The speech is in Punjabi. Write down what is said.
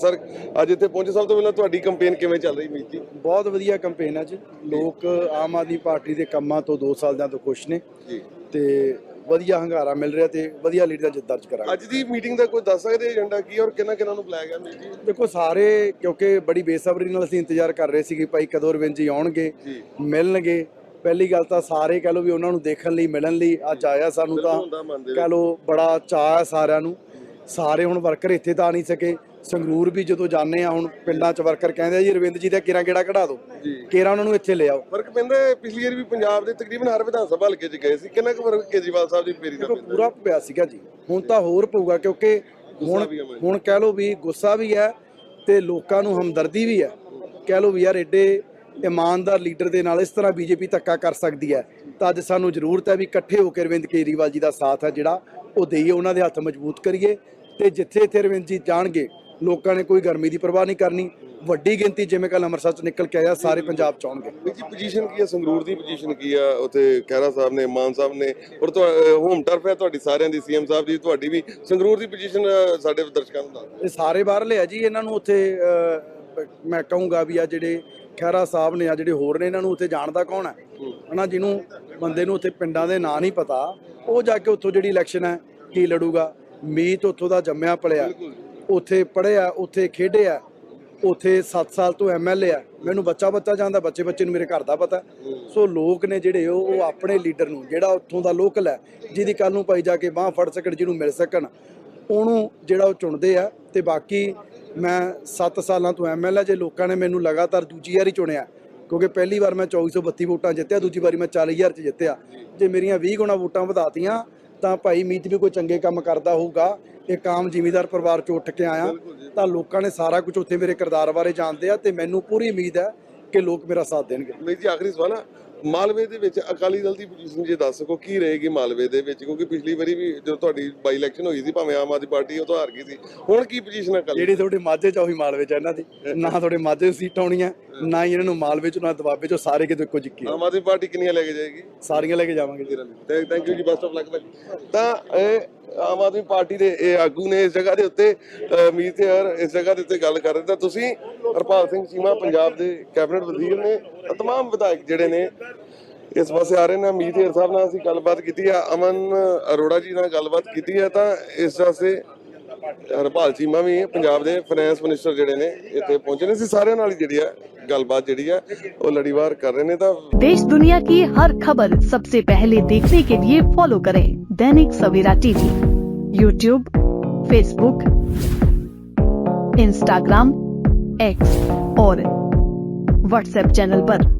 ਸਰ ਅੱਜ ਇੱਥੇ ਪਹੁੰਚੇ ਸਭ ਤੋਂ ਪਹਿਲਾਂ ਤੁਹਾਡੀ ਕੰਪੇਨ ਕਿਵੇਂ ਚੱਲ ਰਹੀ ਮੀਤ ਜੀ? ਬਹੁਤ ਵਧੀਆ ਕੰਪੇਨ ਹੈ ਜੀ। ਲੋਕ ਆਮ ਆਦਮੀ ਪਾਰਟੀ ਦੇ ਕੰਮਾਂ ਤੋਂ 2 ਸਾਲ ਤੋਂ ਖੁਸ਼ ਨੇ ਜੀ। ਤੇ ਵਧੀਆ ਹੰਗਾਰਾ ਮਿਲ ਰਿਹਾ ਤੇ ਵਧੀਆ ਲੀਡਰ ਜਿੱਤ ਦਰਜ ਕਰਾਂਗੇ। ਅੱਜ ਦੀ ਮੀਟਿੰਗ ਦਾ ਕੋਈ ਦੱਸ ਸਕਦੇ ਏਜੰਡਾ ਕੀ ਔਰ ਕਿਹਨਾਂ ਕਿਹਨਾਂ ਨੂੰ ਬੁਲਾਇਆ ਗਿਆ ਮੀਤ ਜੀ? ਦੇਖੋ ਸਾਰੇ ਕਿਉਂਕਿ ਬੜੀ ਬੇਸਬਰੀ ਨਾਲ ਅਸੀਂ ਇੰਤਜ਼ਾਰ ਕਰ ਰਹੇ ਸੀ ਕਿ ਭਾਈ ਕਦੋਂ ਰਵਿੰਦ ਜੀ ਆਉਣਗੇ ਮਿਲਣਗੇ। ਪਹਿਲੀ ਗੱਲ ਤਾਂ ਸਾਰੇ ਕਹ ਲੋ ਵੀ ਉਹਨਾਂ ਨੂੰ ਦੇਖਣ ਲਈ ਮਿਲਣ ਲਈ ਅੱਜ ਆਇਆ ਸਾਨੂੰ ਤਾਂ ਕਹ ਲੋ ਬੜਾ ਚਾਅ ਹੈ ਸਾਰਿਆਂ ਨੂੰ। ਸਾਰੇ ਹੁਣ ਵਰਕਰ ਇੱਥੇ ਤਾਂ ਆ ਨਹੀਂ ਸਕੇ। ਸੰਗਰੂਰ ਵੀ ਜਦੋਂ ਜਾਂਦੇ ਆ ਹੁਣ ਪਿੰਡਾਂ 'ਚ ਵਰਕਰ ਕਹਿੰਦੇ ਆ ਜੀ ਰਵਿੰਦ ਜੀ ਦਾ ਕਿਹੜਾ ਕਿਹੜਾ ਕਢਾ ਦਿਓ ਜੀ। ਕੇਰਾ ਉਹਨਾਂ ਨੂੰ ਇੱਥੇ ਲਿਆਓ ਫ਼ਰਕ ਪੈਂਦਾ ਹੈ, ਪਿਛਲੀ ਵਾਰ ਵੀ ਪੰਜਾਬ ਦੇ ਤਕਰੀਬਨ ਹਰ ਵਿਧਾਨ ਸਭਾ ਹਲਕੇ 'ਚ ਗਏ ਸੀ। ਕਿੰਨਾ ਕੁ ਫ਼ਰਕ ਕੇਜਰੀਵਾਲ ਸਾਹਿਬ ਦੀ ਫੇਰੀ ਦਾ ਦੇਖੋ ਪੈਂਦਾ? ਪੂਰਾ ਪਿਆ ਸੀਗਾ ਜੀ। ਹੁਣ ਤਾਂ ਹੋਰ ਪਊਗਾ ਕਿਉਂਕਿ ਹੁਣ ਵੀ ਹੈ ਮੈਨੂੰ। ਹੁਣ ਕਹਿ ਲੋ ਵੀ ਗੁੱਸਾ ਵੀ ਹੈ ਤੇ ਲੋਕਾਂ ਨੂੰ ਹਮਦਰਦੀ ਵੀ ਹੈ। ਕਹਿ ਲੋ ਵੀ ਯਾਰ ਐਡੇ ਇਮਾਨਦਾਰ ਲੀਡਰ ਦੇ ਨਾਲ ਇਸ ਤਰ੍ਹਾਂ ਬੀਜੇਪੀ ਧੱਕਾ ਕਰ ਸਕਦੀ ਹੈ ਤਾਂ ਅੱਜ ਸਾਨੂੰ ਜ਼ਰੂਰਤ ਹੈ ਵੀ ਇਕੱਠੇ ਹੋ ਕੇ ਅਰਵਿੰਦ ਕੇਜਰੀਵਾਲ ਜੀ ਦਾ ਸਾਥ ਹੈ ਜਿਹੜਾ ਉਹ ਦੇਈਏ ਉਹਨਾਂ ਦੇ ਹੱਥ ਮਜ਼ਬੂਤ ਕਰੀਏ ਤੇ ਜਿੱਥੇ ਇੱਥੇ ਅਰਵਿੰਦ ਜੀ ਜਾਣਗੇ ਲੋਕਾਂ ਨੇ ਕੋਈ ਗਰਮੀ ਦੀ ਪਰਵਾਹ ਨਹੀਂ ਕਰਨੀ। ਵੱਡੀ ਗਿਣਤੀ ਜਿਵੇਂ ਕੱਲ ਅੰਮ੍ਰਿਤਸਰ ਚ ਨਿਕਲ ਕੇ ਆਇਆ ਸਾਰੇ ਪੰਜਾਬ ਚ ਆਉਣਗੇ। ਵੀਰ ਜੀ ਪੋਜੀਸ਼ਨ ਕੀ ਹੈ? ਸੰਗਰੂਰ ਦੀ ਪੋਜੀਸ਼ਨ ਕੀ ਆ? ਉੱਥੇ ਖਹਿਰਾ ਸਾਹਿਬ ਨੇ ਮਾਨ ਸਾਹਿਬ ਨੇ ਔਰ ਹੋਮ ਟਰਫ ਹੈ ਤੁਹਾਡੀ ਸਾਰਿਆਂ ਦੀ ਸੀਐਮ ਸਾਹਿਬ ਦੀ ਤੁਹਾਡੀ ਵੀ। ਸੰਗਰੂਰ ਦੀ ਪੋਜੀਸ਼ਨ ਸਾਡੇ ਦਰਸ਼ਕਾਂ ਨੂੰ ਦੱਸ ਇਹ ਸਾਰੇ ਬਾਹਰਲੇ ਆ ਜੀ ਇਹਨਾਂ ਨੂੰ ਉੱਥੇ ਮੈਂ ਕਹੂੰਗਾ ਵੀ ਆ ਜਿਹੜੇ ਖਹਿਰਾ ਸਾਹਿਬ ਨੇ ਆ ਜਿਹੜੇ ਹੋਰ ਨੇ ਇਹਨਾਂ ਨੂੰ ਉੱਥੇ ਜਾਣਦਾ ਕੌਣ ਹੈ? ਹਨਾ ਜਿਹਨੂੰ ਬੰਦੇ ਨੂੰ ਉੱਥੇ ਪਿੰਡਾਂ ਦੇ ਨਾਂ ਨਹੀਂ ਪਤਾ ਉਹ ਜਾ ਕੇ ਉੱਥੋਂ ਜਿਹੜੀ ਇਲੈਕਸ਼ਨ ਹੈ ਕੀ ਲੜੂਗਾ? ਮੀਤ ਉੱਥੋਂ ਦਾ ਜੰਮਿਆ ਪਲਿਆ। ਉੱਥੇ ਪੜ੍ਹਿਆ ਉੱਥੇ ਖੇਡਿਆ ਉੱਥੇ 7 ਸਾਲ ਤੋਂ ਐਮਐਲਏ ਆ। ਮੈਨੂੰ ਬੱਚਾ ਬੱਚਾ ਜਾਂਦਾ, ਬੱਚੇ ਬੱਚੇ ਨੂੰ ਮੇਰੇ ਘਰ ਦਾ ਪਤਾ। ਸੋ ਲੋਕ ਨੇ ਜਿਹੜੇ ਉਹ ਉਹ ਆਪਣੇ ਲੀਡਰ ਨੂੰ, ਜਿਹੜਾ ਉੱਥੋਂ ਦਾ ਲੋਕਲ ਹੈ, ਜਿਹਦੀ ਕੱਲ ਨੂੰ ਭਾਈ ਜਾ ਕੇ ਬਾਹ ਫੜ ਸਕਣ, ਜਿਹਨੂੰ ਮਿਲ ਸਕਣ, ਉਹਨੂੰ ਜਿਹੜਾ ਉਹ ਚੁਣਦੇ ਆ। ਤੇ ਬਾਕੀ ਮੈਂ 7 ਸਾਲਾਂ ਤੋਂ ਐਮਐਲਏ ਜੇ ਲੋਕਾਂ ਨੇ ਮੈਨੂੰ ਲਗਾਤਾਰ ਦੂਜੀ ਵਾਰੀ ਚੁਣਿਆ, ਕਿਉਂਕਿ ਪਹਿਲੀ ਵਾਰ ਮੈਂ 2432 ਵੋਟਾਂ ਜਿੱਤਿਆ, ਦੂਜੀ ਵਾਰੀ ਮੈਂ 40000 ਚ ਜਿੱਤਿਆ। ਜੇ ਮੇਰੀਆਂ 20 ਗੁਣਾ ਵੋਟਾਂ ਵਧਾਤੀਆਂ ਤਾਂ ਭਾਈ ਮੀਤ ਵੀ ਕੋਈ ਚੰਗੇ ਕੰਮ ਕਰਦਾ ਹੋਊਗਾ। ਇੱਕ ਆਮ ਜ਼ਿਮੀਂਦਾਰ ਪਰਿਵਾਰ ਚੋਂ ਉੱਠ ਕੇ ਆਇਆ। ਤਾਂ ਲੋਕਾਂ ਨੇ ਸਾਰਾ ਕੁਝ ਉੱਥੇ ਮੇਰੇ ਕਿਰਦਾਰ ਬਾਰੇ ਜਾਣਦੇ ਆ ਤੇ ਮੈਨੂੰ ਪੂਰੀ ਉਮੀਦ ਹੈ ਕਿ ਲੋਕ ਮੇਰਾ ਸਾਥ ਦੇਣਗੇ। ਵੀਰ ਜੀ ਆਖਰੀ ਸਵਾਲ ਆ। ਮਾਲਵੇ ਦੇ ਵਿੱਚ ਅਕਾਲੀ ਦਲ ਦੀ ਪੋਜੀਸ਼ਨ ਜੇ ਦੱਸ ਸਕੋ ਕੀ ਰਹੇਗੀ ਮਾਲਵੇ ਦੇ ਵਿੱਚ? ਕਿਉਂਕਿ ਪਿਛਲੀ ਵਾਰੀ ਵੀ ਜਦੋਂ ਤੁਹਾਡੀ ਬਾਈ ਇਲੈਕਸ਼ਨ ਹੋਈ ਸੀ ਭਾਵੇਂ ਆਮ ਆਦਮੀ ਪਾਰਟੀ ਉਹ ਤੋਂ ਹਾਰ ਗਈ ਸੀ ਹੁਣ ਕੀ ਪੋਜੀਸ਼ਨ ਹੈ ਅਕਾਲੀ? ਜਿਹੜੀ ਤੁਹਾਡੇ ਮਾਝੇ ਚ ਉਹੀ ਮਾਲਵੇ ਚ ਇਹਨਾਂ ਦੀ। ਨਾ ਤੁਹਾਡੇ ਮਾਝੇ ਸੀਟ ਆਉਣੀਆਂ ਨਾ ਹੀ ਇਹਨਾਂ ਨੂੰ ਮਾਲਵੇ ਚ ਨਾ ਦਬਾਬੇ ਚ ਸਾਰੇ ਕਿਤੇ ਇੱਕੋ ਜਿੱਕੀ। ਆਮ ਆਦਮੀ ਪਾਰਟੀ ਕਿੰਨੀਆਂ ਲੈ ਕੇ ਜਾਏਗੀ? ਸਾਰੀਆਂ ਲੈ ਕੇ ਜਾਵਾਂਗੇ ਜੀ। ਥੈਂਕ ਯੂ ਜੀ ਬੈਸਟ ਆਫ ਲੱਕ ਤਾਂ ਇਹ ਆਮ ਆਦਮੀ ਪਾਰਟੀ ਦੇ ਇਹ ਆਗੂ ਨੇ ਇਸ ਜਗ੍ਹਾ ਦੇ ਉੱਤੇ ਮੀਤ ਤੇ ਯਾਰ ਇਸ ਜਗ੍ਹਾ ਦੇ ਉੱਤੇ ਗੱਲ ਕਰ ਰਹੇ ਤਾਂ ਤੁਸੀਂ ਹਰਪਾਲ ਸਿੰਘ ਚੀਮਾ ਪੰਜਾਬ ਦੇ ਕੈਬਨਿਟ ਵਜ਼ੀਰ ਨੇ ਤਾਂ ਤਮਾਮ ਵਿਧਾਇਕ ਜਿਹੜੇ ਨੇ ਇਸ ਪਾਸੇ ਆ ਰਹੇ ਨੇ ਮੀਤ ਹੇਰ ਸਾਹਿਬ ਨਾਲ ਅਸੀਂ ਗੱਲਬਾਤ ਕੀਤੀ ਆ ਅਮਨ ਅਰੋੜਾ ਜੀ ਨਾਲ ਗੱਲਬਾਤ ਕੀਤੀ ਹੈ ਤਾਂ ਇਸ ਵਾਸਤੇ ਹਰਪਾਲ ਚੀਮਾ ਵੀ ਪੰਜਾਬ ਦੇ ਫਾਈਨੈਂਸ ਮਿਨਿਸਟਰ ਜਿਹੜੇ ਨੇ ਇੱਥੇ ਪਹੁੰਚੇ ਨੇ ਅਸੀਂ ਸਾਰਿਆਂ ਨਾਲ ਹੀ ਜਿਹੜੀ ਆ ਗੱਲਬਾਤ ਜਿਹੜੀ ਆ ਉਹ ਲੜੀਵਾਰ ਕਰ ਰਹੇ ਨੇ ਤਾਂ देश दुनिया की हर खबर सबसे पहले देखने के लिए फॉलो करें Dainik Savera TV YouTube Facebook Instagram X और व्हाट्सएप चैनल पर।